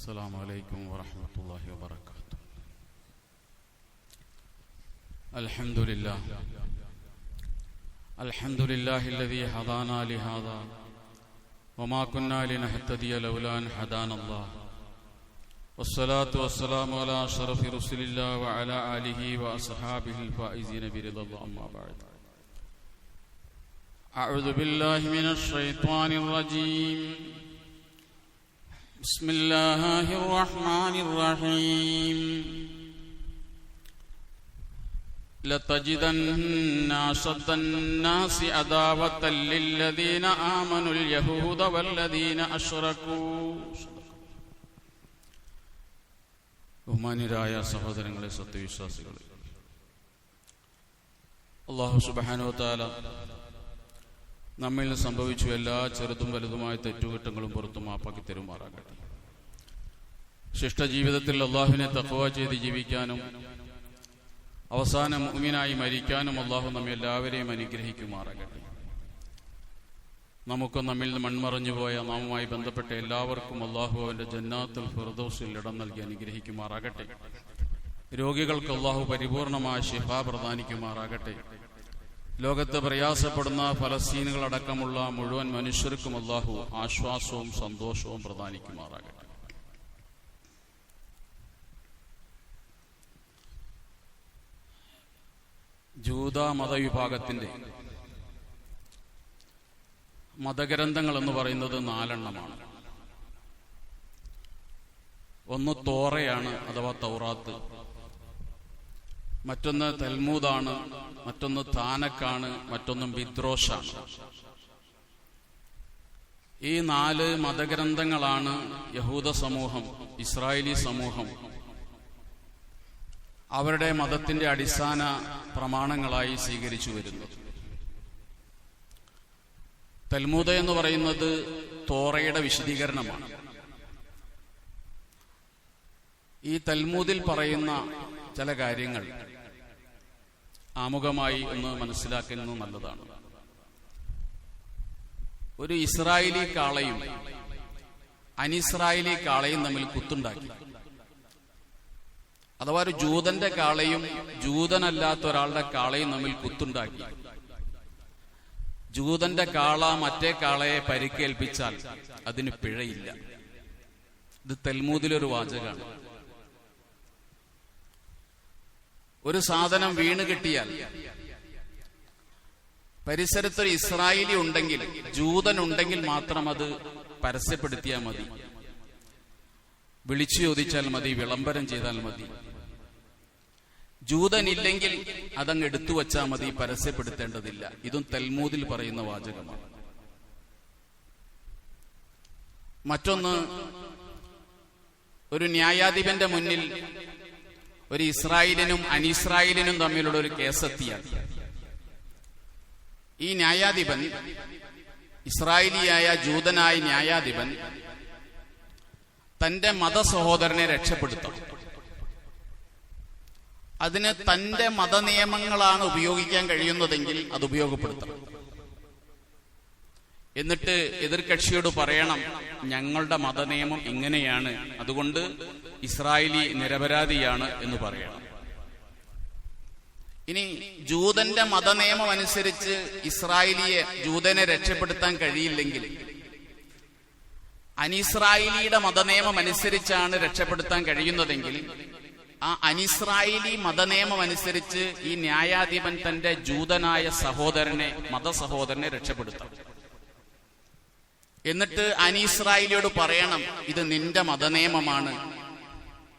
السلام عليكم ورحمة الله وبركاته. الحمد لله. الحمد لله الذي هدانا لهذا. وما كنا لنهتدي لولا أن هدانا الله. والصلاة والسلام على أشرف رسل الله وعلى آله وأصحابه الفائزين برضا الله أما بعد. أعوذ بالله من الشيطان الرجيم. بسم الله الرحمن الرحيم لتجدن أشد الناس عداوة للذين آمنوا اليهود والذين أشركوا ബഹുമാന്യരായ സഹോദരങ്ങളെ സത്യവിശ്വാസികളെ അള്ളാഹു സുബാനുവത്താല നമ്മിൽ സംഭവിച്ചു എല്ലാ ചെറുതും വലുതുമായ തെറ്റുകുറ്റങ്ങളും പുറത്തു മാപ്പാക്കി തരുമാറാകട്ടെ. ശിഷ്ടജീവിതത്തിൽ അള്ളാഹുവിനെ തക്കവ ചെയ്ത് ജീവിക്കാനും അവസാനം മുഅ്മിനായി മരിക്കാനും അള്ളാഹു നമ്മെ എല്ലാവരെയും അനുഗ്രഹിക്കുമാറാകട്ടെ. നമുക്ക് നമ്മിൽ മൺമറഞ്ഞു പോയ നാമുമായി ബന്ധപ്പെട്ട എല്ലാവർക്കും അള്ളാഹു അവന്റെ ജന്നാത്തുൽ ഫിർദൗസിൽ ഇടം നൽകി അനുഗ്രഹിക്കുമാറാകട്ടെ. രോഗികൾക്ക് അള്ളാഹു പരിപൂർണമായ ശിഫ പ്രദാനിക്കുമാറാകട്ടെ. ലോകത്ത് പ്രയാസപ്പെടുന്ന ഫലസ്തീനുകളടക്കമുള്ള മുഴുവൻ മനുഷ്യർക്കും അള്ളാഹു ആശ്വാസവും സന്തോഷവും പ്രദാനിക്കുമാറാകട്ടെ. ജൂത മതവിഭാഗത്തിന്റെ മതഗ്രന്ഥങ്ങൾ എന്ന് പറയുന്നത് നാലെണ്ണമാണ്. ഒന്ന് തോറയാണ് അഥവാ തൗറാത്ത് മറ്റൊന്ന് തൽമൂദാണ് മറ്റൊന്ന് താനക്കാണ് മറ്റൊന്നും ബിദ്രോഷാണ്. ഈ നാല് മതഗ്രന്ഥങ്ങളാണ് യഹൂദ സമൂഹം ഇസ്രായേലി സമൂഹം. അവരുടെ മതത്തിന്റെ അടിസ്ഥാന പ്രമാണങ്ങളായി സ്വീകരിച്ചു വരുന്നത്. തൽമൂദ എന്ന് പറയുന്നത് തോറയുടെ വിശദീകരണമാണ്. ഈ തൽമൂദിൽ പറയുന്ന ചില കാര്യങ്ങൾ ആമുഖമായി ഒന്ന് മനസ്സിലാക്കുന്നത് നല്ലതാണ്. ഒരു ഇസ്രായേലി കാളയും അനിസ്രായേലി കാളയും തമ്മിൽ കുത്തുണ്ടാക്കി. അഥവാ ഒരു ജൂതന്റെ കാളയും ജൂതനല്ലാത്ത ഒരാളുടെ കാളയും തമ്മിൽ കുത്തുണ്ടാക്കി. ജൂതന്റെ കാള മറ്റേ കാളയെ പരിക്കേൽപ്പിച്ചാൽ അതിന് പിഴയില്ല. ഇത് തെൽമൂതിലൊരു വാചകാണ് ഒരു സാധനം വീണ് കിട്ടിയാൽ. പരിസരത്തൊരു ഇസ്രായേലി ഉണ്ടെങ്കിൽ ജൂതൻ ഉണ്ടെങ്കിൽ മാത്രം അത് പരസ്യപ്പെടുത്തിയാൽ മതി. വിളിച്ചു ചോദിച്ചാൽ മതി വിളംബരം ചെയ്താൽ മതി. ജൂതനില്ലെങ്കിൽ അതങ്ങ് എടുത്തു വച്ചാൽ മതി പരസ്യപ്പെടുത്തേണ്ടതില്ല. ഇതും തെൽമൂതിൽ പറയുന്ന വാചകമാണ്. മറ്റൊന്ന് ഒരു ന്യായാധിപന്റെ മുന്നിൽ ഒരു ഇസ്രായേലിനും അനിസ്രായേലിനും തമ്മിലുള്ള ഒരു കേസെത്തിയ ഈ ന്യായാധിപൻ ഇസ്രായേലിയായ ജൂതനായ ന്യായാധിപൻ തന്റെ മതസഹോദരനെ രക്ഷപ്പെടുത്തും. അതിന് തന്റെ മതനിയമങ്ങളാണ് ഉപയോഗിക്കാൻ കഴിയുന്നതെങ്കിൽ അത് ഉപയോഗപ്പെടുത്തണം. എന്നിട്ട് എതിർകക്ഷിയോട് പറയണം ഞങ്ങളുടെ മതനിയമം ഇങ്ങനെയാണ് അതുകൊണ്ട് ഇസ്രായേലി നിരപരാധിയാണ് എന്ന് പറയണം. ഇനി ജൂതന്റെ മതനിയമം അനുസരിച്ച് ഇസ്രായേലിയെ ജൂതനെ രക്ഷപ്പെടുത്താൻ കഴിയില്ലെങ്കിൽ അനിസ്രായേലിയുടെ മതനിയമം അനുസരിച്ചാണ് രക്ഷപ്പെടുത്താൻ കഴിയുന്നതെങ്കിൽ ആ അനിസ്രായേലി മതനിയമം അനുസരിച്ച് ഈ ന്യായാധിപൻ തന്റെ ജൂതനായ സഹോദരനെ മതസഹോദരനെ രക്ഷപ്പെടുത്തണം എന്നിട്ട് അനീസ്രായിലിയോട് പറയണം ഇത് നിന്റെ മതനിയമമാണ്.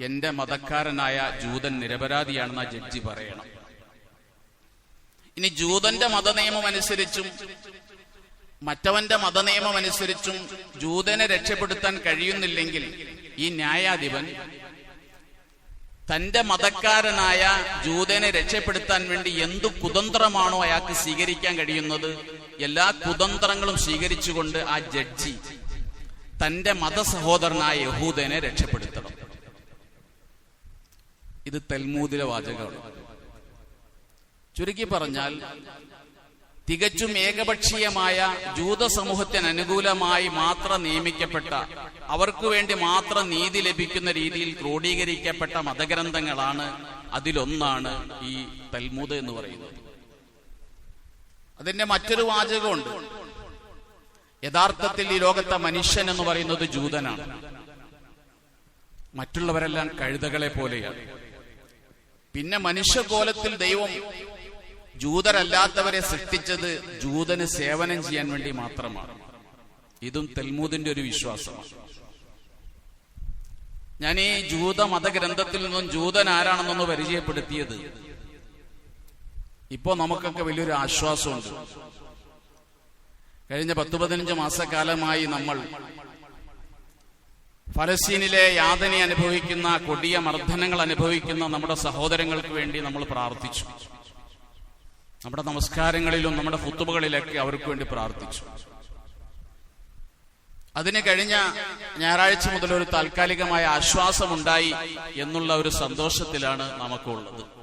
എന്റെ മതക്കാരനായ ജൂതൻ നിരപരാധിയാണെന്ന് ആ ജഡ്ജി പറയണം. ഇനി ജൂതന്റെ മതനിയമം അനുസരിച്ചും മറ്റവന്റെ മതനിയമം അനുസരിച്ചും ജൂതനെ രക്ഷപ്പെടുത്താൻ കഴിയുന്നില്ലെങ്കിൽ ഈ ന്യായാധിപൻ തന്റെ മതക്കാരനായ ജൂതനെ രക്ഷപ്പെടുത്താൻ വേണ്ടി എന്തു കുതന്ത്രമാണോ അയാൾക്ക് സ്വീകരിക്കാൻ കഴിയുന്നത്? എല്ലാ കുതന്ത്രങ്ങളും സ്വീകരിച്ചുകൊണ്ട് ആ ജഡ്ജി തന്റെ മതസഹോദരനായ യഹൂദനെ രക്ഷപ്പെടുത്തണം. ഇത് തെൽമൂതിലെ വാചകമാണ്. ചുരുക്കി പറഞ്ഞാൽ തികച്ചും ഏകപക്ഷീയമായ ജൂത സമൂഹത്തിന് അനുകൂലമായി മാത്രം നിയമിക്കപ്പെട്ട അവർക്ക് വേണ്ടി മാത്രം നീതി ലഭിക്കുന്ന രീതിയിൽ ക്രോഡീകരിക്കപ്പെട്ട മതഗ്രന്ഥങ്ങളാണ് അതിലൊന്നാണ് ഈ തൽമുദ് എന്ന് പറയുന്നത്. അതിന്റെ മറ്റൊരു വാചകമുണ്ട്. യഥാർത്ഥത്തിൽ ഈ ലോകത്തെ മനുഷ്യൻ എന്ന് പറയുന്നത് ജൂതനാണ്. മറ്റുള്ളവരെല്ലാം കഴുതകളെ പോലെയാണ്. പിന്നെ മനുഷ്യകോലത്തിൽ ദൈവം ജൂതരല്ലാത്തവരെ സൃഷ്ടിച്ചത് ജൂതന് സേവനം ചെയ്യാൻ വേണ്ടി മാത്രമാണ്. ഇതും തെൽമൂതിന്റെ ഒരു വിശ്വാസമാണ്. ഞാൻ ഈ ജൂത മതഗ്രന്ഥത്തിൽ നിന്നും ജൂതൻ ആരാണെന്നൊന്ന് പരിചയപ്പെടുത്തിയത് ഇപ്പോ നമുക്കൊക്കെ വലിയൊരു ആശ്വാസമുണ്ട്. കഴിഞ്ഞ പത്ത് പതിനഞ്ച് മാസക്കാലമായി നമ്മൾ ഫലസ്തീനിലെ യാതന അനുഭവിക്കുന്ന കൊടിയ മർദ്ദനങ്ങൾ അനുഭവിക്കുന്ന നമ്മുടെ സഹോദരങ്ങൾക്ക് വേണ്ടി നമ്മൾ പ്രാർത്ഥിച്ചു. നമ്മുടെ നമസ്കാരങ്ങളിലും നമ്മുടെ ഫുത്തുബകളിലൊക്കെ അവർക്ക് വേണ്ടി പ്രാർത്ഥിച്ചു. അതിന് കഴിഞ്ഞ ഞായറാഴ്ച മുതൽ ഒരു താൽക്കാലികമായ ആശ്വാസമുണ്ടായി എന്നുള്ള ഒരു സന്തോഷത്തിലാണ് നമുക്കുള്ളത്.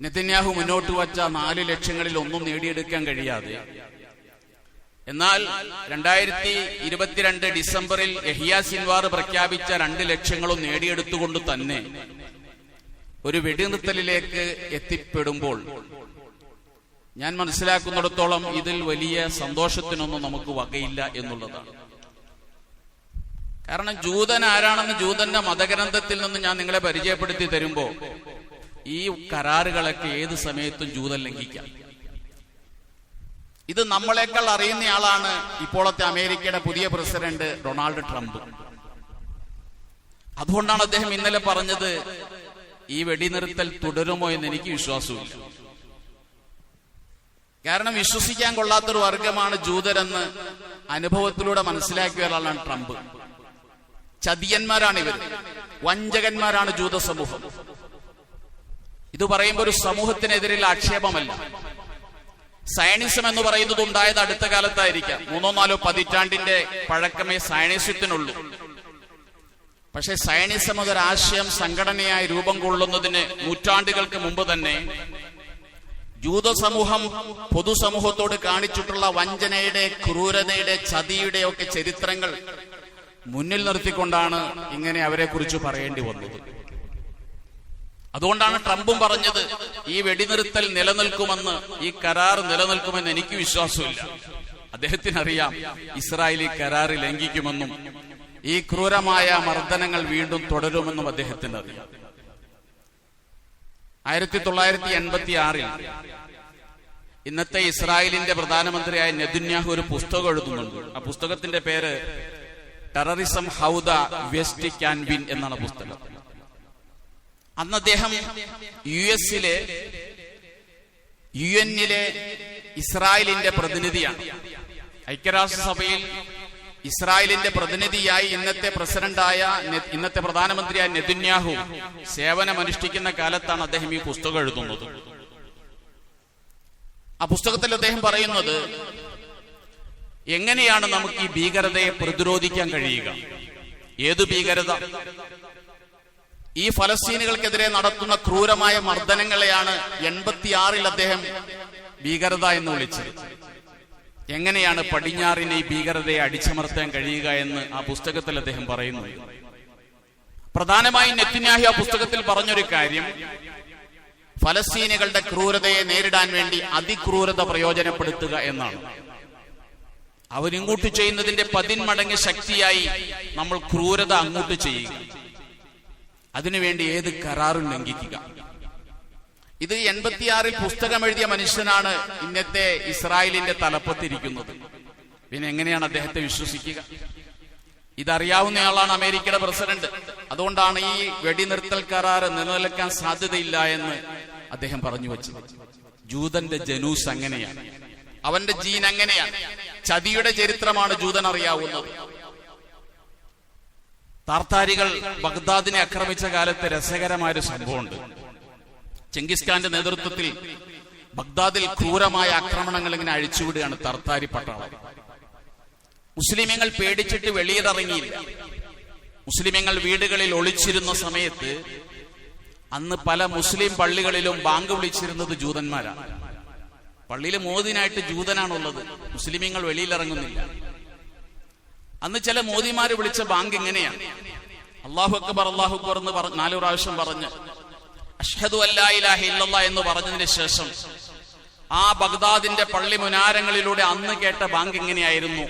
നെതന്യാഹു മുന്നോട്ട് വച്ച നാല് ലക്ഷ്യങ്ങളിൽ ഒന്നും നേടിയെടുക്കാൻ കഴിയാതെ. എന്നാൽ രണ്ടായിരത്തി ഇരുപത്തിരണ്ട് ഡിസംബറിൽ യഹിയ സിൻവാർ പ്രഖ്യാപിച്ച രണ്ട് ലക്ഷ്യങ്ങളും നേടിയെടുത്തുകൊണ്ട് തന്നെ ഒരു വെടിനിർത്തലിലേക്ക് എത്തിപ്പെടുമ്പോൾ ഞാൻ മനസ്സിലാക്കുന്നിടത്തോളം ഇതിൽ വലിയ സന്തോഷത്തിനൊന്നും നമുക്ക് വകയില്ല എന്നുള്ളതാണ്. കാരണം ജൂതൻ ആരാണെന്ന് ജൂതന്റെ മതഗ്രന്ഥത്തിൽ നിന്ന് ഞാൻ നിങ്ങളെ പരിചയപ്പെടുത്തി തരുമ്പോ ഈ കരാറുകളൊക്കെ ഏത് സമയത്തും ജൂതൻ ലംഘിക്കാം. ഇത് നമ്മളെക്കാൾ അറിയുന്നയാളാണ് ഇപ്പോഴത്തെ അമേരിക്കയുടെ പുതിയ പ്രസിഡന്റ് ഡൊണാൾഡ് ട്രംപ്. അതുകൊണ്ടാണ് അദ്ദേഹം ഇന്നലെ പറഞ്ഞത് ഈ വെടിനിർത്തൽ തുടരുമോ എന്ന് എനിക്ക് വിശ്വാസമില്ല. കാരണം വിശ്വസിക്കാൻ കൊള്ളാത്തൊരു വർഗമാണ് ജൂതരെന്ന് അനുഭവത്തിലൂടെ മനസ്സിലാക്കിയ ഒരാളാണ് ട്രംപ്. ചതിയന്മാരാണ് ഇവർ വഞ്ചകന്മാരാണ് ജൂത സമൂഹം. ഇത് പറയുമ്പോൾ ഒരു സമൂഹത്തിനെതിരിൽ ആക്ഷേപമല്ല. സയനിസം എന്ന് പറയുന്നത് ഉണ്ടായത് അടുത്ത കാലത്തായിരിക്കാം. മൂന്നോ നാലോ പതിറ്റാണ്ടിന്റെ പഴക്കമേ സയനിസത്തിനുള്ളൂ. പക്ഷെ സയനിസം എന്നൊരാശയം സംഘടനയായി രൂപം കൊള്ളുന്നതിന് നൂറ്റാണ്ടുകൾക്ക് മുമ്പ് തന്നെ ജൂത സമൂഹം പൊതുസമൂഹത്തോട് കാണിച്ചിട്ടുള്ള വഞ്ചനയുടെ ക്രൂരതയുടെ ചതിയുടെ ഒക്കെ ചരിത്രങ്ങൾ മുന്നിൽ നിർത്തിക്കൊണ്ടാണ് ഇങ്ങനെ അവരെ കുറിച്ച് പറയേണ്ടി വന്നത്. അതുകൊണ്ടാണ് ട്രംപും പറഞ്ഞത് ഈ വെടിനിർത്തൽ നിലനിൽക്കുമെന്ന് ഈ കരാർ നിലനിൽക്കുമെന്ന് എനിക്ക് വിശ്വാസമില്ല. അദ്ദേഹത്തിന് അറിയാം ഇസ്രായേൽ ഈ കരാർ ലംഘിക്കുമെന്നും ഈ ക്രൂരമായ മർദ്ദനങ്ങൾ വീണ്ടും തുടരുമെന്നും അദ്ദേഹത്തിന് അറിയാം ആയിരത്തി തൊള്ളായിരത്തി എൺപത്തി ആറിൽ ഇന്നത്തെ ഇസ്രായേലിന്റെ പ്രധാനമന്ത്രിയായ നെതുന്യാഹു ഒരു പുസ്തകം എഴുതുന്നുണ്ട്. ആ പുസ്തകത്തിന്റെ പേര് terrorism how the west can win എന്നാണ് പുസ്തകം. അന്ന് അദ്ദേഹം യു എസിലെ യു എന്നിലെ ഇസ്രായേലിന്റെ പ്രതിനിധിയാണ്. ഐക്യരാഷ്ട്രസഭയിൽ ഇസ്രായേലിന്റെ പ്രതിനിധിയായി ഇന്നത്തെ പ്രസിഡന്റായ ഇന്നത്തെ പ്രധാനമന്ത്രിയായ നെതിന്യാഹു സേവനമനുഷ്ഠിക്കുന്ന കാലത്താണ് അദ്ദേഹം ഈ പുസ്തകം എഴുതുന്നത്. ആ പുസ്തകത്തിൽ അദ്ദേഹം പറയുന്നത് എങ്ങനെയാണ് നമുക്ക് ഈ ഭീകരതയെ പ്രതിരോധിക്കാൻ കഴിയുക? ഏതു ഭീകരത? ഈ ഫലസ്തീനുകൾക്കെതിരെ നടത്തുന്ന ക്രൂരമായ മർദ്ദനങ്ങളെയാണ് എൺപത്തിയാറിൽ അദ്ദേഹം ഭീകരത എന്ന് വിളിച്ചത്. എങ്ങനെയാണ് പടിഞ്ഞാറിനെ ഈ ഭീകരതയെ അടിച്ചമർത്താൻ കഴിയുക എന്ന് ആ പുസ്തകത്തിൽ അദ്ദേഹം പറയുന്നു. പ്രധാനമായും നെത്തിന്യാഹി ആ പുസ്തകത്തിൽ പറഞ്ഞൊരു കാര്യം. ഫലസ്തീനുകളുടെ ക്രൂരതയെ നേരിടാൻ വേണ്ടി അതിക്രൂരത പ്രയോജനപ്പെടുത്തുക എന്നാണ്. അവരിങ്ങോട്ട് ചെയ്യുന്നതിന്റെ പതിന്മടങ്ങ് ശക്തിയായി നമ്മൾ ക്രൂരത അങ്ങോട്ട് ചെയ്യുക. അതിനുവേണ്ടി ഏത് കരാറും ലംഘിക്കുക. ഇത് എൺപത്തിയാറിൽ പുസ്തകം എഴുതിയ മനുഷ്യനാണ് ഇന്നത്തെ ഇസ്രായേലിന്റെ തലപ്പത്തിരിക്കുന്നത്. പിന്നെ എങ്ങനെയാണ് അദ്ദേഹത്തെ വിശ്വസിക്കുക? ഇതറിയാവുന്നയാളാണ് അമേരിക്കയുടെ പ്രസിഡന്റ്. അതുകൊണ്ടാണ് ഈ വെടിനിർത്തൽ കരാർ നിലനിൽക്കാൻ സാധ്യതയില്ല എന്ന് അദ്ദേഹം പറഞ്ഞു വെച്ചത്. ജൂതന്റെ ജനൂസ് അങ്ങനെയാണ്. അവന്റെ ജീൻ അങ്ങനെയാണ്. ചതിയുടെ ചരിത്രമാണ് ജൂതൻ അറിയാവുന്നത് താർത്താരികൾ ബഗ്ദാദിനെ ആക്രമിച്ച കാലത്ത് രസകരമായ ഒരു സംഭവമുണ്ട് ചെങ്കിസ്ഖാന്റെ നേതൃത്വത്തിൽ ബഗ്ദാദിൽ ക്രൂരമായ ആക്രമണങ്ങൾ ഇങ്ങനെ അഴിച്ചുവിടുകയാണ് തർത്താരി പട്ടാളം. മുസ്ലിമങ്ങൾ പേടിച്ചിട്ട് വെളിയിലിറങ്ങിയില്ല. മുസ്ലിമങ്ങൾ വീടുകളിൽ ഒളിച്ചിരുന്ന സമയത്ത് അന്ന് പല മുസ്ലിം പള്ളികളിലും ബാങ്ക് വിളിച്ചിരുന്നത് ജൂതന്മാരാണ്. പള്ളിയിൽ മോദിനായിട്ട് ജൂതനാണുള്ളത്. മുസ്ലിമങ്ങൾ വെളിയിലിറങ്ങുന്നില്ല. അന്ന് ചില മോദിമാര് വിളിച്ച ബാങ്ക് എങ്ങനെയാണ്? അള്ളാഹു അക്ബർ അള്ളാഹു അക്ബർ എന്ന് പറഞ്ഞ് നാലു പ്രാവശ്യം പറഞ്ഞ് അഷ്ഹദു അല്ലാ ഇലാഹ ഇല്ലല്ലാ എന്ന് പറഞ്ഞതിന് ശേഷം ആ ബഗ്ദാദിന്റെ പള്ളി മുനാരങ്ങളിലൂടെ അന്ന് കേട്ട ബാങ്ക് എങ്ങനെയായിരുന്നു?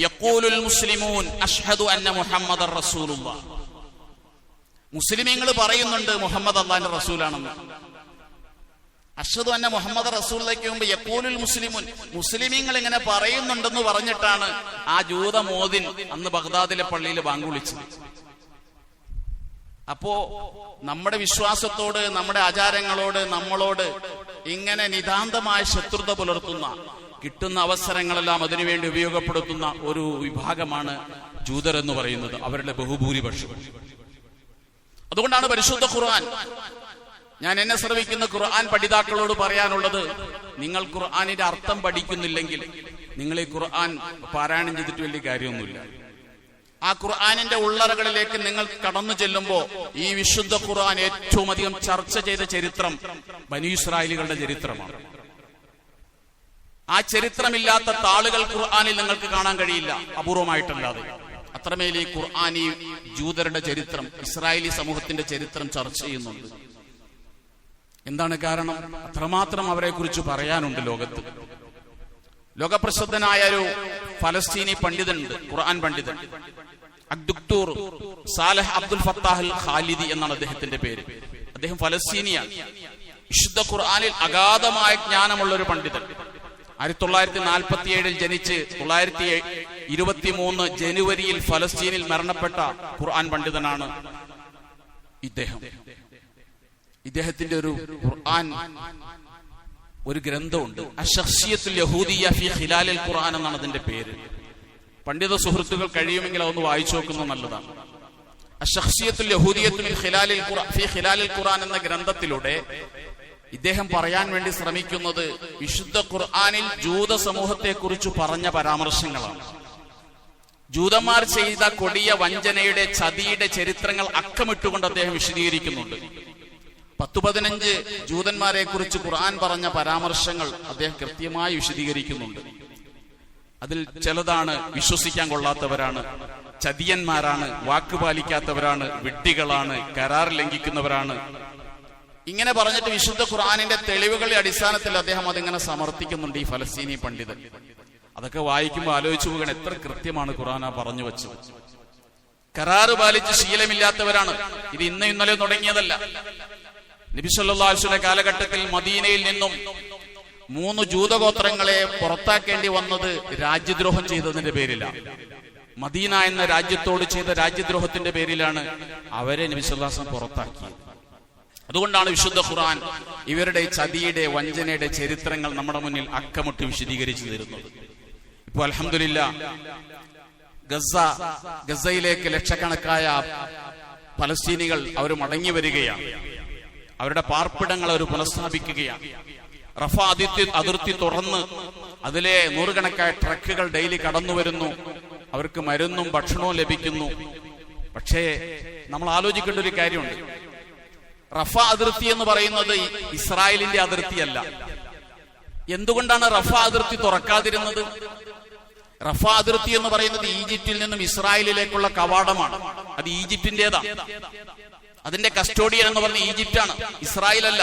യഖൂലുൽ മുസ്ലിമൂൻ അഷ്ഹദു അന്ന മുഹമ്മദ് റസൂലുള്ള. മുസ്ലിമീങ്ങൾ പറയുന്നുണ്ട് മുഹമ്മദ് അള്ളാന്റെ റസൂലാണെന്ന്. അഷദു അന്ന മുഹമ്മദ് റസൂലിലേക്ക് മുമ്പ് യക്കൂലുൽ മുസ്ലിമുൻ. മുസ്ലിമീങ്ങൾ ഇങ്ങനെ പറയുന്നുണ്ടെന്ന് പറഞ്ഞിട്ടാണ് ആ ജൂത മോദിൻ അന്ന് ബഗ്ദാദിലെ പള്ളിയിൽ ബാങ്ക് വിളിച്ചത്. അപ്പോ നമ്മുടെ വിശ്വാസത്തോട് നമ്മുടെ ആചാരങ്ങളോട് നമ്മളോട് ഇങ്ങനെ നിതാന്തമായ ശത്രുത പുലർത്തുന്ന കിട്ടുന്ന അവസരങ്ങളെല്ലാം അതിനുവേണ്ടി ഉപയോഗപ്പെടുത്തുന്ന ഒരു വിഭാഗമാണ് ജൂതർ എന്ന് പറയുന്നത്. അവരുടെ ബഹുഭൂരിപക്ഷം. അതുകൊണ്ടാണ് പരിശുദ്ധ ഖുർആൻ ഞാൻ എന്നെ ശ്രമിക്കുന്ന ഖുർആൻ പഠിതാക്കളോട് പറയാനുള്ളത് നിങ്ങൾ ഖുർആാനിന്റെ അർത്ഥം പഠിക്കുന്നില്ലെങ്കിൽ നിങ്ങൾ ഈ ഖുർആൻ പാരായണം ചെയ്തിട്ട് വലിയ കാര്യമൊന്നുമില്ല. ആ ഖുർആാനിന്റെ ഉള്ളറകളിലേക്ക് നിങ്ങൾ കടന്നു ചെല്ലുമ്പോ ഈ വിശുദ്ധ ഖുർആൻ ഏറ്റവും അധികം ചർച്ച ചെയ്ത ചരിത്രം ബനു ഇസ്രായേലുകളുടെ ചരിത്രമാണ്. ആ ചരിത്രമില്ലാത്ത താളുകൾ ഖുർആാനിൽ നിങ്ങൾക്ക് കാണാൻ കഴിയില്ല അപൂർവമായിട്ടല്ലാതെ. അത്രമേൽ ഈ ഖുർആൻ ജൂതരുടെ ചരിത്രം ഇസ്രായേലി സമൂഹത്തിന്റെ ചരിത്രം ചർച്ച ചെയ്യുന്നുണ്ട്. എന്താണ് കാരണം? അത്രമാത്രം അവരെ കുറിച്ച് പറയാനുണ്ട് ലോകത്ത്. ലോകപ്രസിദ്ധനായ ഒരു ഫലസ്തീനി പണ്ഡിതനുണ്ട് ഖുർആൻ പണ്ഡിതൻ. അബ്ദുക്തൂർ സാലഹ് അബ്ദുൽ ഫത്താഹ് ഖാലിദി എന്നാണ് അദ്ദേഹത്തിന്റെ പേര്. അദ്ദേഹം ഫലസ്തീനിയാണ്. വിശുദ്ധ ഖുർആാനിൽ അഗാധമായ ജ്ഞാനമുള്ള ഒരു പണ്ഡിതൻ. ആയിരത്തി തൊള്ളായിരത്തി നാൽപ്പത്തി ഏഴിൽ ജനിച്ച് തൊള്ളായിരത്തി ഇരുപത്തി മൂന്ന് ജനുവരിയിൽ ഫലസ്തീനിൽ മരണപ്പെട്ട ഖുർആൻ പണ്ഡിതനാണ് ഇദ്ദേഹം. ഇദ്ദേഹത്തിന്റെ ഒരു ഖുർആൻ ഒരു ഗ്രന്ഥമുണ്ട്. ഫി ഖുർആൻ എന്നാണ് അതിന്റെ പേര്. പണ്ഡിത സുഹൃത്തുക്കൾ കഴിയുമെങ്കിൽ അതൊന്ന് വായിച്ചു നോക്കുന്നത് നല്ലതാണ്. യഹൂദിയത്തുൽ ഖുർആൻ എന്ന ഗ്രന്ഥത്തിലൂടെ ഇദ്ദേഹം പറയാൻ വേണ്ടി ശ്രമിക്കുന്നത് വിശുദ്ധ ഖുർആാനിൽ ജൂത സമൂഹത്തെ കുറിച്ച് പറഞ്ഞ പരാമർശങ്ങളാണ്. ജൂതന്മാർ ചെയ്ത കൊടിയ വഞ്ചനയുടെ ചതിയുടെ ചരിത്രങ്ങൾ അക്കമിട്ടുകൊണ്ട് അദ്ദേഹം വിശദീകരിക്കുന്നുണ്ട്. പത്തു പതിനഞ്ച് ജൂതന്മാരെ കുറിച്ച് ഖുർആൻ പറഞ്ഞ പരാമർശങ്ങൾ അദ്ദേഹം കൃത്യമായി വിശദീകരിക്കുന്നുണ്ട്. അതിൽ ചിലതാണ് വിശ്വസിക്കാൻ കൊള്ളാത്തവരാണ് ചതിയന്മാരാണ് വാക്ക് പാലിക്കാത്തവരാണ് വിഡ്ഢികളാണ് കരാർ ലംഘിക്കുന്നവരാണ്. ഇങ്ങനെ പറഞ്ഞിട്ട് വിശുദ്ധ ഖുർആാനിന്റെ തെളിവുകളുടെ അടിസ്ഥാനത്തിൽ അദ്ദേഹം അതിങ്ങനെ സമർത്ഥിക്കുന്നുണ്ട് ഈ ഫലസ്തീനി പണ്ഡിതൻ. അതൊക്കെ വായിക്കുമ്പോൾ ആലോചിച്ചു പോകണം എത്ര കൃത്യമാണ് ഖുർആൻ പറഞ്ഞു വെച്ചത്. കരാറ് പാലിച്ച് ശീലമില്ലാത്തവരാണ്. ഇത് ഇന്ന് ഇന്നലെ തുടങ്ങിയതല്ല. നബിസല്ലാസ്യുടെ കാലഘട്ടത്തിൽ മദീനയിൽ നിന്നും മൂന്ന് ജൂതഗോത്രങ്ങളെ പുറത്താക്കേണ്ടി വന്നത് രാജ്യദ്രോഹം ചെയ്തതിന്റെ പേരിലാണ് മദീന എന്ന രാജ്യത്തോട് ചെയ്ത രാജ്യദ്രോഹത്തിന്റെ പേരിലാണ് അവരെ നബിസ്വല്ലാസം പുറത്താക്കിയത്. അതുകൊണ്ടാണ് വിശുദ്ധ ഖുർആൻ ഇവരുടെ ചതിയുടെ വഞ്ചനയുടെ ചരിത്രങ്ങൾ നമ്മുടെ മുന്നിൽ അക്കമിട്ട് വിശദീകരിച്ചു തരുന്നത് ഇപ്പൊ അലഹമില്ല ഗസ ഗസയിലേക്ക് ലക്ഷക്കണക്കായ പലസ്തീനികൾ അവർ മടങ്ങി വരികയാണ്. അവരുടെ പാർപ്പിടങ്ങൾ അവർ പുനഃസ്ഥാപിക്കുകയാണ്. റഫ അതിർത്തി അതിർത്തി തുറന്ന് അതിലെ നൂറുകണക്കായ ട്രക്കുകൾ ഡെയിലി കടന്നു വരുന്നു. അവർക്ക് മരുന്നും ഭക്ഷണവും ലഭിക്കുന്നു. പക്ഷേ നമ്മൾ ആലോചിക്കേണ്ട ഒരു കാര്യമുണ്ട്. റഫ അതിർത്തി എന്ന് പറയുന്നത് ഇസ്രായേലിന്റെ അതിർത്തിയല്ല. എന്തുകൊണ്ടാണ് റഫ അതിർത്തി തുറക്കാതിരുന്നത്? റഫ അതിർത്തി എന്ന് പറയുന്നത് ഈജിപ്തിൽ നിന്നും ഇസ്രായേലിലേക്കുള്ള കവാടമാണ്. അത് ഈജിപ്തിന്റേതാണ്. അതിന്റെ കസ്റ്റോഡിയൻ എന്ന് പറഞ്ഞ ഈജിപ്റ്റാണ് ഇസ്രായേൽ അല്ല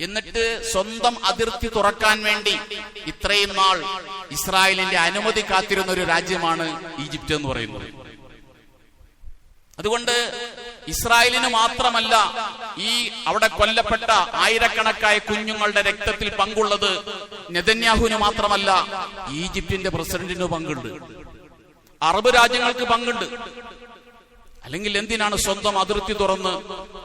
എന്നിട്ട് സ്വന്തം അതിർത്തി തുറക്കാൻ വേണ്ടി ഇത്രയും നാൾ ഇസ്രായേലിന്റെ അനുമതി കാത്തിരുന്ന ഒരു രാജ്യമാണ് ഈജിപ്റ്റ് എന്ന് പറയുന്നത്. അതുകൊണ്ട് ഇസ്രായേലിന് മാത്രമല്ല ഈ അവിടെ കൊല്ലപ്പെട്ട ആയിരക്കണക്കായ കുഞ്ഞുങ്ങളുടെ രക്തത്തിൽ പങ്കുള്ളത് നെതന്യാഹുവിന് മാത്രമല്ല ഈജിപ്തിന്റെ പ്രസിഡന്റിന് പങ്കുണ്ട്. അറബ് രാജ്യങ്ങൾക്ക് പങ്കുണ്ട്. അല്ലെങ്കിൽ എന്തിനാണ് സ്വന്തം അതിർത്തി തുറന്ന്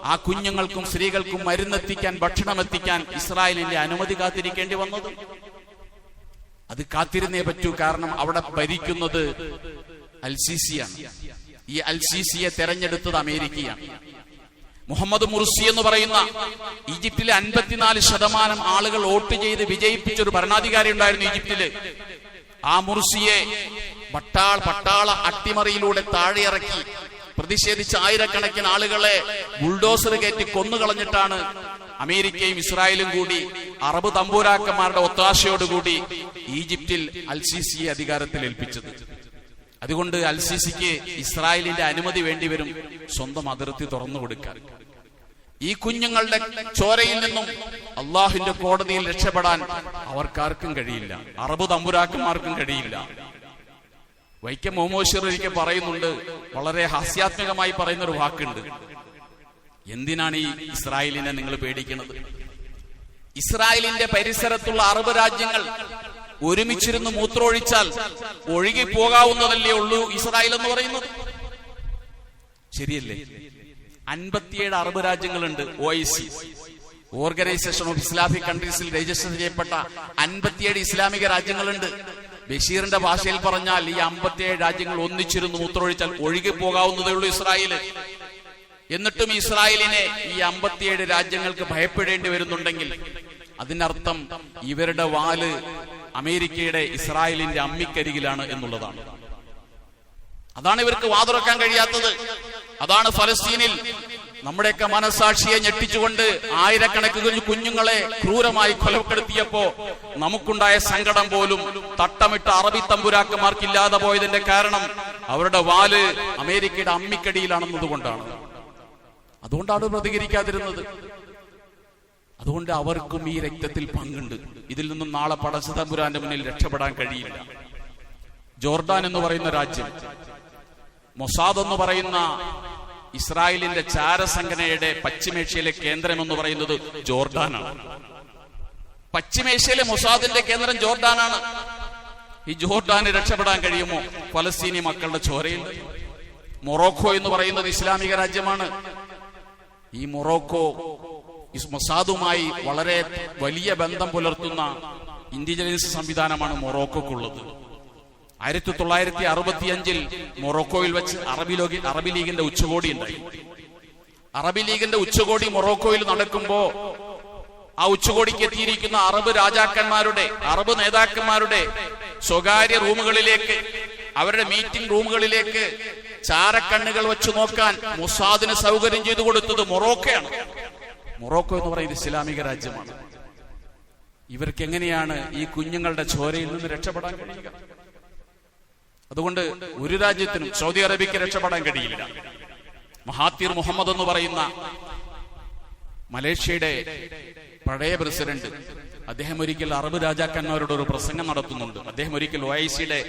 ആ കുഞ്ഞുങ്ങൾക്കും സ്ത്രീകൾക്കും മരുന്നെത്തിക്കാൻ ഭക്ഷണം എത്തിക്കാൻ ഇസ്രായേലിന്റെ അനുമതി കാത്തിരിക്കേണ്ടി വന്നത്? അത് കാത്തിരുന്നേ പറ്റൂ. കാരണം അവിടെ ഭരിക്കുന്നത് അൽ സിസിയാണ് ഈ അൽ സിസിയെ തെരഞ്ഞെടുത്തത് അമേരിക്കയാണ്. മുഹമ്മദ് മുർസി എന്ന് പറയുന്ന ഈജിപ്തിലെ അൻപത്തിനാല് ശതമാനം ആളുകൾ വോട്ട് ചെയ്ത് വിജയിപ്പിച്ച ഒരു ഭരണാധികാരി ഉണ്ടായിരുന്നു ഈജിപ്തിൽ. ആ മുർസിയെ പട്ടാൾ പട്ടാള അട്ടിമറിയിലൂടെ താഴെ ഇറക്കി പ്രതിഷേധിച്ച ആയിരക്കണക്കിന് ആളുകളെ ബുൾഡോസർ കയറ്റി കൊന്നുകളഞ്ഞിട്ടാണ് അമേരിക്കയും ഇസ്രായേലും കൂടി അറബ് തമ്പൂരാക്കന്മാരുടെ ഒത്താശയോടുകൂടി ഈജിപ്തിൽ അൽ സിസിയെ അധികാരത്തിൽ ഏൽപ്പിച്ചത്. അതുകൊണ്ട് അൽ സിസിക്ക് ഇസ്രായേലിന്റെ അനുമതി വേണ്ടിവരും സ്വന്തം അതിർത്തി തുറന്നു കൊടുക്കാൻ. ഈ കുഞ്ഞുങ്ങളുടെ ചോരയിൽ നിന്നും അള്ളാഹുവിന്റെ കോടതിയിൽ രക്ഷപ്പെടാൻ അവർക്കാർക്കും കഴിയില്ല. അറബ് തമ്പുരാക്കന്മാർക്കും കഴിയില്ല. വൈക്കം മോമോഷർ പറയുന്നുണ്ട്. വളരെ ഹാസ്യാത്മകമായി പറയുന്ന ഒരു വാക്കുണ്ട്. എന്തിനാണ് ഈ ഇസ്രായേലിനെ നിങ്ങൾ പേടിക്കുന്നത്? ഇസ്രായേലിന്റെ പരിസരത്തുള്ള അറബ് രാജ്യങ്ങൾ ഒരുമിച്ചിരുന്ന് മൂത്രമൊഴിച്ചാൽ ഒഴുകി പോകാവുന്നതല്ലേ ഉള്ളൂ ഇസ്രായേൽ എന്ന് പറയുന്നത്? ശരിയല്ലേ? അൻപത്തിയേഴ് Arab രാജ്യങ്ങളുണ്ട് O I C organisation of Islamic കൺട്രീസിൽ register ചെയ്യപ്പെട്ട അൻപത്തിയേഴ് ഇസ്ലാമിക രാജ്യങ്ങളുണ്ട്. ബഷീറിന്റെ ഭാഷയിൽ പറഞ്ഞാൽ ഈ അമ്പത്തിയേഴ് രാജ്യങ്ങൾ ഒന്നിച്ചിരുന്ന് മൂത്രമൊഴിച്ചാൽ ഒഴുകി പോകാവുന്നതേ ഉള്ളൂ ഇസ്രായേൽ. എന്നിട്ടും ഇസ്രായേലിനെ ഈ അമ്പത്തിയേഴ് രാജ്യങ്ങൾക്ക് ഭയപ്പെടേണ്ടി വരുന്നുണ്ടെങ്കിൽ അതിനർത്ഥം ഇവരുടെ വാൽ അമേരിക്കയുടെ ഇസ്രായേലിന്റെ അമ്മിക്കരികിലാണ് എന്നുള്ളതാണ്. അതാണ് ഇവർക്ക് വാതുറക്കാൻ കഴിയാത്തത്. അതാണ് ഫലസ്തീനിൽ നമ്മുടെയൊക്കെ മനസാക്ഷിയെ ഞെട്ടിച്ചുകൊണ്ട് ആയിരക്കണക്കിന് കുഞ്ഞുങ്ങളെ ക്രൂരമായി കൊലപ്പെടുത്തിയപ്പോ നമുക്കുണ്ടായ സങ്കടം പോലും തട്ടമിട്ട അറബി തമ്പുരാക്കന്മാർക്കില്ലാതെ പോയതിന്റെ കാരണം അവരുടെ വാൽ അമേരിക്കയുടെ അമ്മിക്കടിയിലാണെന്നതുകൊണ്ടാണ്. അതുകൊണ്ടാണ് പ്രതികരിക്കാതിരുന്നത്. അതുകൊണ്ട് അവർക്കും ഈ രക്തത്തിൽ പങ്കുണ്ട്. ഇതിൽ നിന്നും നാളെ പടച്ച തമ്പുരാന്റെ മുന്നിൽ രക്ഷപ്പെടാൻ കഴിയില്ല. ജോർദാൻ എന്ന് പറയുന്ന രാജ്യം മൊസാദ് എന്ന് പറയുന്ന ഇസ്രായേലിന്റെ ചാരസംഘടനയുടെ പശ്ചിമേഷ്യയിലെ കേന്ദ്രം എന്ന് പറയുന്നത് ജോർദാനാണ്. പശ്ചിമേഷ്യയിലെ മൊസാദിന്റെ കേന്ദ്രം ജോർദാനാണ്. ഈ ജോർഡാന് രക്ഷപ്പെടാൻ കഴിയുമോ? ഫലസ്തീനി മക്കളുടെ ചോരയിൽ. മൊറോക്കോ എന്ന് പറയുന്നത് ഇസ്ലാമിക രാജ്യമാണ്. ഈ മൊറോക്കോ മൊസാദുമായി വളരെ വലിയ ബന്ധം പുലർത്തുന്ന ഇന്റലിജൻസ് സംവിധാനമാണ് മൊറോക്കോക്കുള്ളത്. ആയിരത്തി തൊള്ളായിരത്തി അറുപത്തി അഞ്ചിൽ മൊറോക്കോയിൽ വെച്ച് അറബി ലോകി അറബി ലീഗിന്റെ ഉച്ചകോടി ഉണ്ടായി. അറബി ലീഗിന്റെ ഉച്ചകോടി മൊറോക്കോയിൽ നടക്കുമ്പോ ആ ഉച്ചകോടിക്ക് എത്തിയിരിക്കുന്ന അറബ് രാജാക്കന്മാരുടെ അറബ് നേതാക്കന്മാരുടെ സ്വകാര്യ റൂമുകളിലേക്ക് അവരുടെ മീറ്റിംഗ് റൂമുകളിലേക്ക് ചാരക്കണ്ണുകൾ വെച്ച് നോക്കാൻ മുസാദിന് സൗകര്യം ചെയ്തു കൊടുത്തത് മൊറോക്കയാണ്. മൊറോക്കോ എന്ന് പറയുന്നത് ഇസ്ലാമിക രാജ്യമാണ്. ഇവർക്ക് എങ്ങനെയാണ് ഈ കുഞ്ഞുങ്ങളുടെ ചോരയിൽ നിന്ന് രക്ഷപ്പെടാൻ കഴിയുക? അതുകൊണ്ട് ഒരു രാജ്യത്തിനും സൗദി അറേബ്യക്ക് രക്ഷപ്പെടാൻ കഴിയില്ല. മഹാത്തീർ മുഹമ്മദ് എന്ന് പറയുന്ന മലേഷ്യയുടെ പഴയ പ്രസിഡന്റ് അദ്ദേഹം ഒരിക്കൽ അറബ് രാജാക്കന്മാരോട് ഒരു പ്രസംഗം നടത്തുന്നുണ്ട്. അദ്ദേഹം ഒരിക്കൽ ഒ ഐ സിയുടെ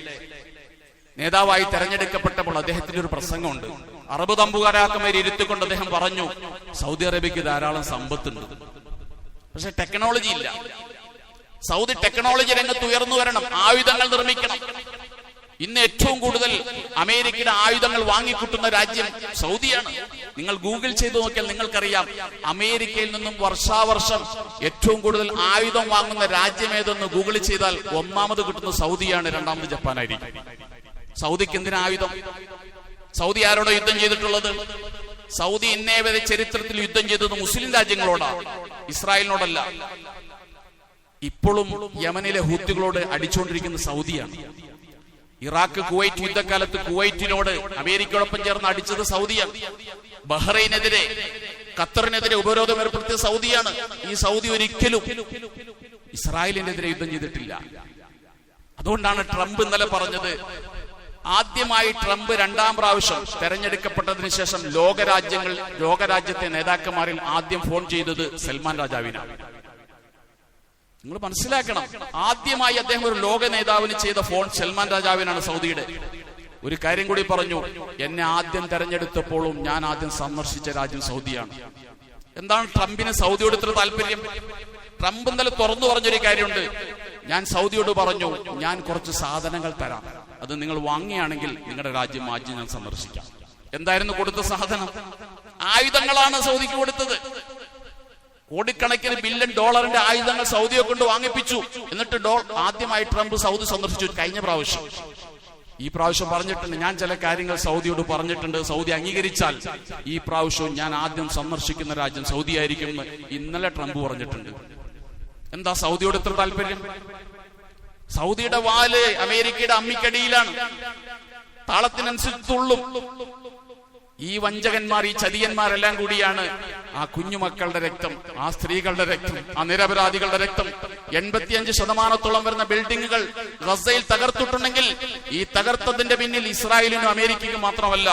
നേതാവായി തെരഞ്ഞെടുക്കപ്പെട്ടപ്പോൾ അദ്ദേഹത്തിന്റെ ഒരു പ്രസംഗമുണ്ട്. അറബ് തമ്പുകാരാക്കന്മാർ ഇരുത്തിക്കൊണ്ട് അദ്ദേഹം പറഞ്ഞു സൗദി അറേബ്യക്ക് ധാരാളം സമ്പത്തുണ്ട്. പക്ഷെ ടെക്നോളജി ഇല്ല. സൗദി ടെക്നോളജി രംഗത്ത് ഉയർന്നു വരണം. ആയുധങ്ങൾ നിർമ്മിക്കണം. ഇന്ന് ഏറ്റവും കൂടുതൽ അമേരിക്കയുടെ ആയുധങ്ങൾ വാങ്ങിക്കൂട്ടുന്ന രാജ്യം സൗദിയാണ്. നിങ്ങൾ ഗൂഗിൾ ചെയ്ത് നോക്കിയാൽ നിങ്ങൾക്കറിയാം അമേരിക്കയിൽ നിന്നും വർഷാവർഷം ഏറ്റവും കൂടുതൽ ആയുധം വാങ്ങുന്ന രാജ്യം ഏതെന്ന് ഗൂഗിൾ ചെയ്താൽ ഒന്നാമത് കിട്ടുന്ന സൗദിയാണ് രണ്ടാമത് ജപ്പാനായിരിക്കും. സൗദിക്ക് എന്തിനാ ആയുധം? സൗദി ആരോടോ യുദ്ധം ചെയ്തിട്ടുള്ളത്? സൗദി ഇന്നേ വരെ ചരിത്രത്തിൽ യുദ്ധം ചെയ്തത് മുസ്ലിം രാജ്യങ്ങളോടാണ് ഇസ്രായേലിനോടല്ല. ഇപ്പോഴും യമനിലെ ഹൂത്തികളോട് അടിച്ചുകൊണ്ടിരിക്കുന്ന സൗദിയാണ്. ഇറാഖ് കുവൈറ്റ് യുദ്ധകാലത്ത് കുവൈറ്റിനോട് അമേരിക്കയോടൊപ്പം ചേർന്ന് അടിച്ചത് സൗദിയാണ് ബഹ്റൈനെതിരെ ഖത്തറിനെതിരെ ഉപരോധം ഏർപ്പെടുത്തിയ സൗദിയാണ്. ഈ സൗദി ഒരിക്കലും ഇസ്രായേലിനെതിരെ യുദ്ധം ചെയ്തിട്ടില്ല. അതുകൊണ്ടാണ് ട്രംപ് ഇന്നലെ പറഞ്ഞത് ആദ്യമായി ട്രംപ് രണ്ടാം പ്രാവശ്യം തെരഞ്ഞെടുക്കപ്പെട്ടതിന് ശേഷം ലോകരാജ്യങ്ങൾ ലോകരാജ്യത്തെ നേതാക്കന്മാരിൽ ആദ്യം ഫോൺ ചെയ്തത് സൽമാൻ രാജാവിനാണ്. നിങ്ങൾ മനസ്സിലാക്കണം. ആദ്യമായി അദ്ദേഹം ഒരു ലോക നേതാവിന് ചെയ്ത ഫോൺ സൽമാൻ രാജാവിനാണ് സൗദിയുടെ. ഒരു കാര്യം കൂടി പറഞ്ഞു. എന്നെ ആദ്യം തെരഞ്ഞെടുത്തപ്പോഴും ഞാൻ ആദ്യം സന്ദർശിച്ച രാജ്യം സൗദിയാണ്. എന്താണ് ട്രംപിന് സൗദിയോട് ഇത്ര താല്പര്യം? ട്രംപ് ഇന്നലെ തുറന്നു പറഞ്ഞൊരു കാര്യമുണ്ട്. ഞാൻ സൗദിയോട് പറഞ്ഞു ഞാൻ കുറച്ച് സാധനങ്ങൾ തരാം. അത് നിങ്ങൾ വാങ്ങിയാണെങ്കിൽ നിങ്ങളുടെ രാജ്യം ആദ്യം ഞാൻ സന്ദർശിക്കാം. എന്തായിരുന്നു കൊടുത്ത സാധനം? ആയുധങ്ങളാണ് സൗദിക്ക് കൊടുത്തത്. കോടിക്കണക്കിന് ബില്യൺ ഡോളറിന്റെ ആയുധങ്ങൾ സൗദിയെ കൊണ്ട് വാങ്ങിപ്പിച്ചു. എന്നിട്ട് ഡോ ആദ്യമായി ട്രംപ് സൗദി സന്ദർശിച്ചു കഴിഞ്ഞ പ്രാവശ്യം. ഈ പ്രാവശ്യം പറഞ്ഞിട്ടുണ്ട് ഞാൻ ചില കാര്യങ്ങൾ സൗദിയോട് പറഞ്ഞിട്ടുണ്ട്. സൗദി അംഗീകരിച്ചാൽ ഈ പ്രാവശ്യവും ഞാൻ ആദ്യം സന്ദർശിക്കുന്ന രാജ്യം സൗദി ആയിരിക്കും ഇന്നലെ ട്രംപ് പറഞ്ഞിട്ടുണ്ട്. എന്താ സൗദിയോട് ഇത്ര താല്പര്യം? സൗദിയുടെ വാൽ അമേരിക്കയുടെ അമ്മിക്കടിയിലാണ്. താളത്തിനനുസരിച്ച് ഈ വഞ്ചകന്മാർ ഈ ചതിയന്മാരെല്ലാം കൂടിയാണ് ആ കുഞ്ഞുമക്കളുടെ രക്തം ആ സ്ത്രീകളുടെ രക്തം ആ നിരപരാധികളുടെ രക്തം. എൺപത്തിയഞ്ച് ശതമാനത്തോളം വരുന്ന ബിൽഡിങ്ങുകൾ ഗസയിൽ തകർത്തിട്ടുണ്ടെങ്കിൽ ഈ തകർത്തതിന്റെ പിന്നിൽ ഇസ്രായേലിനും അമേരിക്കയ്ക്കും മാത്രമല്ല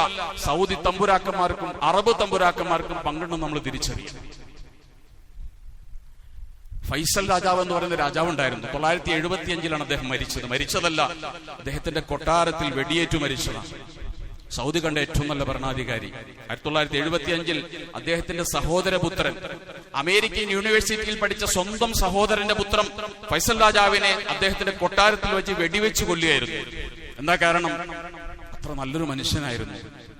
സൗദി തമ്പുരാക്കന്മാർക്കും അറബ് തമ്പുരാക്കന്മാർക്കും പങ്കിടും നമ്മൾ തിരിച്ചറിയും. ഫൈസൽ രാജാവ് എന്ന് പറയുന്ന രാജാവ് ഉണ്ടായിരുന്നു തൊള്ളായിരത്തി എഴുപത്തി അഞ്ചിലാണ് അദ്ദേഹം മരിച്ചത്. മരിച്ചതല്ല അദ്ദേഹത്തിന്റെ കൊട്ടാരത്തിൽ വെടിയേറ്റു മരിച്ചതാണ്. സൗദി കണ്ട ഏറ്റവും നല്ല ഭരണാധികാരി. ആയിരത്തി തൊള്ളായിരത്തി എഴുപത്തി അഞ്ചിൽ അദ്ദേഹത്തിന്റെ സഹോദരപുത്രൻ അമേരിക്കൻ യൂണിവേഴ്സിറ്റിയിൽ പഠിച്ച സ്വന്തം സഹോദരന്റെ പുത്രം ഫൈസൽ രാജാവിനെ അദ്ദേഹത്തിന്റെ കൊട്ടാരത്തിൽ വെച്ച് വെടിവെച്ച് കൊല്ലുകയായിരുന്നു. എന്താ കാരണം? അത്ര നല്ലൊരു മനുഷ്യനായിരുന്നു.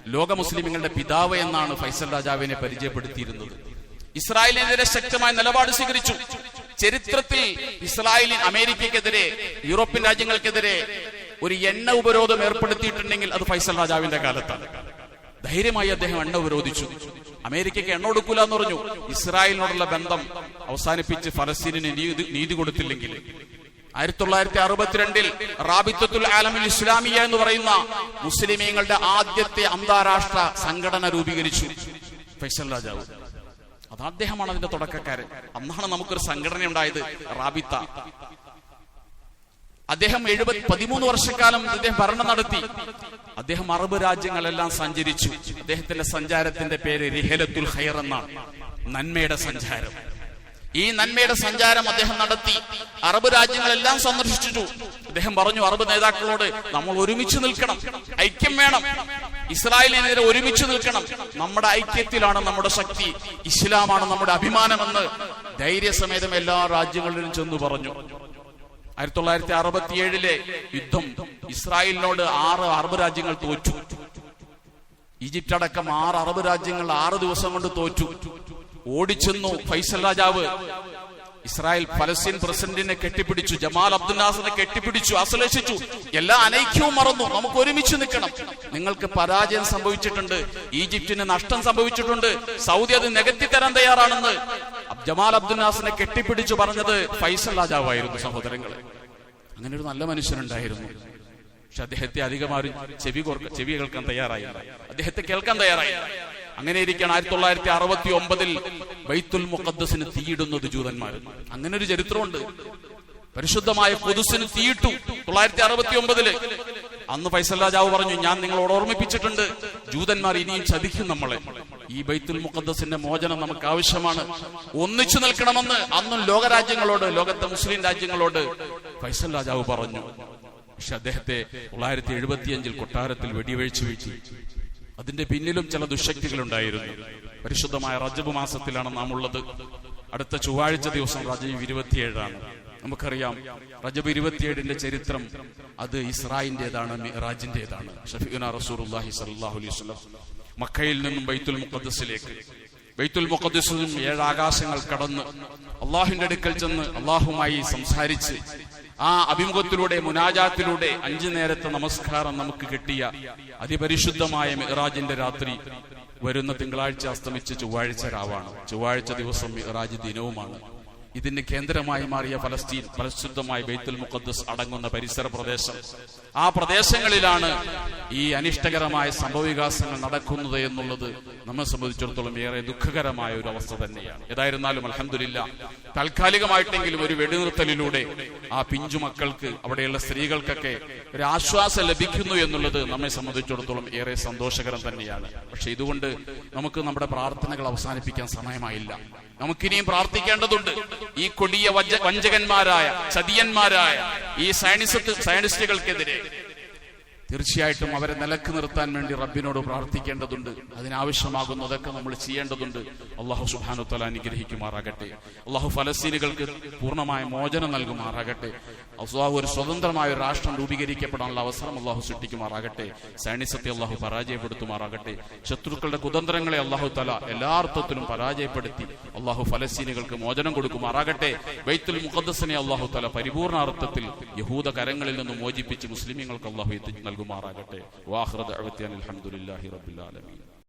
ലോക മുസ്ലിമുകളുടെ പിതാവ് എന്നാണ് ഫൈസൽ രാജാവിനെ പരിചയപ്പെടുത്തിയിരുന്നത്. ഇസ്രായേലിനെതിരെ ശക്തമായ നിലപാട് സ്വീകരിച്ചു. ചരിത്രത്തിൽ ഇസ്രായേലിൻ അമേരിക്കക്കെതിരെ യൂറോപ്യൻ രാജ്യങ്ങൾക്കെതിരെ ഒരു എണ്ണ ഉപരോധം ഏർപ്പെടുത്തിയിട്ടുണ്ടെങ്കിൽ അത് ഫൈസൽ രാജാവിന്റെ കാലത്താണ്. ധൈര്യമായി അദ്ദേഹം എണ്ണ ഉപരോധിച്ചു. അമേരിക്കയ്ക്ക് എണ്ണ കൊടുക്കൂല എന്ന് പറഞ്ഞു. ഇസ്രായേലിനോടുള്ള ബന്ധം അവസാനിപ്പിച്ച് ഫലസ്തീനിന് നീതി കൊടുത്തില്ലെങ്കിൽ. ആയിരത്തി തൊള്ളായിരത്തി അറുപത്തിരണ്ടിൽ റാബിത്വത്തുൽ ആലമിൽ ഇസ്ലാമിയ എന്ന് പറയുന്ന മുസ്ലിമീങ്ങളുടെ ആദ്യത്തെ അന്താരാഷ്ട്ര സംഘടന രൂപീകരിച്ചു ഫൈസൽ രാജാവ്. അത് അദ്ദേഹമാണ് അതിന്റെ തുടക്കക്കാരൻ. അന്നാണ് നമുക്കൊരു സംഘടന ഉണ്ടായത് റാബിത്ത. അദ്ദേഹം എഴുപത് പതിമൂന്ന് വർഷക്കാലം അദ്ദേഹം ഭരണം നടത്തി. അദ്ദേഹം അറബ് രാജ്യങ്ങളെല്ലാം സഞ്ചരിച്ചു. അദ്ദേഹത്തിന്റെ സഞ്ചാരത്തിന്റെ പേര് റിഹലത്തുൽ ഹൈർ എന്നാണ്. നന്മയുടെ സഞ്ചാരം. ഈ നന്മയുടെ സഞ്ചാരം അദ്ദേഹം നടത്തി. അറബ് രാജ്യങ്ങളെല്ലാം സന്ദർശിച്ചു അദ്ദേഹം പറഞ്ഞു അറബ് നേതാക്കളോട് നമ്മൾ ഒരുമിച്ച് നിൽക്കണം. ഐക്യം വേണം. ഇസ്രായേലിനെതിരെ ഒരുമിച്ച് നിൽക്കണം. നമ്മുടെ ഐക്യത്തിലാണ് നമ്മുടെ ശക്തി. ഇസ്ലാമാണ് നമ്മുടെ അഭിമാനമെന്ന് ധൈര്യസമേതം എല്ലാ രാജ്യങ്ങളിലും ചെന്ന് പറഞ്ഞു. ആയിരത്തി തൊള്ളായിരത്തി അറുപത്തിയേഴിലെ യുദ്ധം ഇസ്രായേലിനോട് ആറ് അറബ് രാജ്യങ്ങൾ തോറ്റു. ഈജിപ്റ്റ് അടക്കം ആറ് അറബ് രാജ്യങ്ങൾ ആറ് ദിവസം കൊണ്ട് തോറ്റു. ഓടിച്ചെന്നു ഫൈസൽ രാജാവ് ഇസ്രായേൽ ഫലസ്തീൻ പ്രസിഡന്റിനെ കെട്ടിപ്പിടിച്ചു ജമാൽ അബ്ദുൽ നാസറിനെ കെട്ടിപ്പിടിച്ചു അശ്ലേഷിച്ചു എല്ലാ അനൈക്യവും മറന്നു. നമുക്ക് ഒരുമിച്ച് നിൽക്കണം. നിങ്ങൾക്ക് പരാജയം സംഭവിച്ചിട്ടുണ്ട്. ഈജിപ്തിന് നഷ്ടം സംഭവിച്ചിട്ടുണ്ട്. സൗദി അത് നികത്തി തരാൻ തയ്യാറാണെന്ന് ജമാൽ അബ്ദുൽ നാസിനെ കെട്ടിപ്പിടിച്ചു പറഞ്ഞത് ഫൈസൽ രാജാവായിരുന്നു സഹോദരങ്ങളെ അങ്ങനെ ഒരു നല്ല മനുഷ്യനുണ്ടായിരുന്നു. പക്ഷെ അദ്ദേഹത്തെ അധികമാരും ചെവി ചെവി കേൾക്കാൻ തയ്യാറായില്ല. അദ്ദേഹത്തെ കേൾക്കാൻ തയ്യാറായില്ല. അങ്ങനെ ഇരിക്കണം ആയിരത്തി തൊള്ളായിരത്തി അറുപത്തി ഒമ്പതിൽ ബൈത്തുൽ മുഖദ്സിന് തീയിടുന്നത് ജൂതന്മാർ. അങ്ങനെ ഒരു ചരിത്രമുണ്ട്. പരിശുദ്ധമായ കൊതുസിന് തീയിട്ടു തൊള്ളായിരത്തി അറുപത്തി ഒമ്പതിൽ അന്ന് ഫൈസൽ രാജാവ് പറഞ്ഞു ഞാൻ നിങ്ങളോട് ഓർമ്മിപ്പിച്ചിട്ടുണ്ട്. ജൂതന്മാർ ഇനിയും ചതിക്കും നമ്മളെ. ഈ ബൈത്തുൽ മുഖദ്സിന്റെ മോചനം നമുക്ക് ആവശ്യമാണ്. ഒന്നിച്ചു നിൽക്കണമെന്ന് അന്നും ലോകരാജ്യങ്ങളോട് ലോകത്തെ മുസ്ലിം രാജ്യങ്ങളോട് ഫൈസൽ രാജാവ് പറഞ്ഞു. പക്ഷെ അദ്ദേഹത്തെ തൊള്ളായിരത്തി എഴുപത്തിയഞ്ചിൽ കൊട്ടാരത്തിൽ വെടിവെഴിച്ചു വീഴ്ച അതിന്റെ പിന്നിലും ചില ദുശക്തികൾ ഉണ്ടായിരുന്നു പരിശുദ്ധമായ റജബ് മാസത്തിലാണ് നാം ഉള്ളത് അടുത്ത ചൊവ്വാഴ്ച ദിവസം റജബ് ഇരുപത്തിയേഴാണ്. നമുക്കറിയാം റജബ് ഇരുപത്തിയേഴിന്റെ ചരിത്രം അത് ഇസ്രായിന്റേതാണ് മിറാജിന്റേതാണ് അലൈഹി മക്കയിൽ നിന്നും ബൈത്തുൽ മുഖദ്സിലേക്ക് ബൈത്തുൽ മുഖദ്സിലും ഏഴ് ആകാശങ്ങൾ കടന്ന് അള്ളാഹുവിന്റെ അടുക്കൽ ചെന്ന് അള്ളാഹുമായി സംസാരിച്ച് ആ അഭിമുഖത്തിലൂടെ മുനാജാത്തിലൂടെ അഞ്ചു നേരത്തെ നമസ്കാരം നമുക്ക് കിട്ടിയ അതിപരിശുദ്ധമായ മിറാജിന്റെ രാത്രി വരുന്ന തിങ്കളാഴ്ച അസ്തമിച്ച് ചൊവ്വാഴ്ച രാവാണ്. ചൊവ്വാഴ്ച ദിവസം മിറാജ് ദിനവുമാണ്. ഇതിന് കേന്ദ്രമായി മാറിയ ഫലസ്തീൻ പരിശുദ്ധമായ ബൈത്തുൽ മുഖദ്സ് അടങ്ങുന്ന പരിസര പ്രദേശം. ആ പ്രദേശങ്ങളിലാണ് ഈ അനിഷ്ടകരമായ സംഭവവികാസങ്ങൾ നടക്കുന്നത് എന്നുള്ളത് നമ്മെ സംബന്ധിച്ചിടത്തോളം ഏറെ ദുഃഖകരമായ ഒരു അവസ്ഥ തന്നെയാണ്. ഏതായിരുന്നാലും അലഹമില്ല താൽക്കാലികമായിട്ടെങ്കിലും ഒരു വെടിനിർത്തലിലൂടെ ആ പിഞ്ചു മക്കൾക്ക് അവിടെയുള്ള സ്ത്രീകൾക്കൊക്കെ ഒരു ആശ്വാസം ലഭിക്കുന്നു എന്നുള്ളത് നമ്മെ സംബന്ധിച്ചിടത്തോളം ഏറെ സന്തോഷകരം തന്നെയാണ്. പക്ഷെ ഇതുകൊണ്ട് നമുക്ക് നമ്മുടെ പ്രാർത്ഥനകൾ അവസാനിപ്പിക്കാൻ സമയമായില്ല. നമുക്കിനിയും പ്രാർത്ഥിക്കേണ്ടതുണ്ട്. ഈ കൊടിയ വഞ്ചകന്മാരായ ചതിയന്മാരായ ഈ സയനിസ്റ്റ് സയനിസ്റ്റുകൾക്കെതിരെ തീർച്ചയായിട്ടും അവരെ നിലയ്ക്ക് നിർത്താൻ വേണ്ടി റബ്ബിനോട് പ്രാർത്ഥിക്കേണ്ടതുണ്ട്. അതിനാവശ്യമാകുന്നതൊക്കെ നമ്മൾ ചെയ്യേണ്ടതുണ്ട്. അള്ളാഹു സുബാനുത്തല അനുഗ്രഹിക്കുമാറാകട്ടെ. അള്ളാഹു ഫലസ്തീനുകൾക്ക് പൂർണമായ മോചനം നൽകുമാറാകട്ടെ. അള്ളാഹു ഒരു സ്വതന്ത്രമായ ഒരു രാഷ്ട്രം രൂപീകരിക്കപ്പെടാനുള്ള അവസരം അള്ളാഹു സൃഷ്ടിക്കുമാറാകട്ടെ. സൈനിസത്തെ അള്ളാഹു പരാജയപ്പെടുത്തുമാറാകട്ടെ. ശത്രുക്കളുടെ കുതന്ത്രങ്ങളെ അള്ളാഹു തല എല്ലാ അർത്ഥത്തിലും പരാജയപ്പെടുത്തി അള്ളാഹു ഫലസ്തീനുകൾക്ക് മോചനം കൊടുക്കുമാറാകട്ടെ. ബൈത്തുൽ മുഖദ്സിനെ അള്ളാഹു തല പരിപൂർണ അർത്ഥത്തിൽ യഹൂദ കരങ്ങളിൽ നിന്ന് മോചിപ്പിച്ച് മുസ്ലിമീങ്ങൾക്ക് അള്ളാഹു എത്തിച്ചു നൽകുമാറാകട്ടെ. വാഹ്റദ് അലഹമുല്ലാഹി റബുലാലമീൻ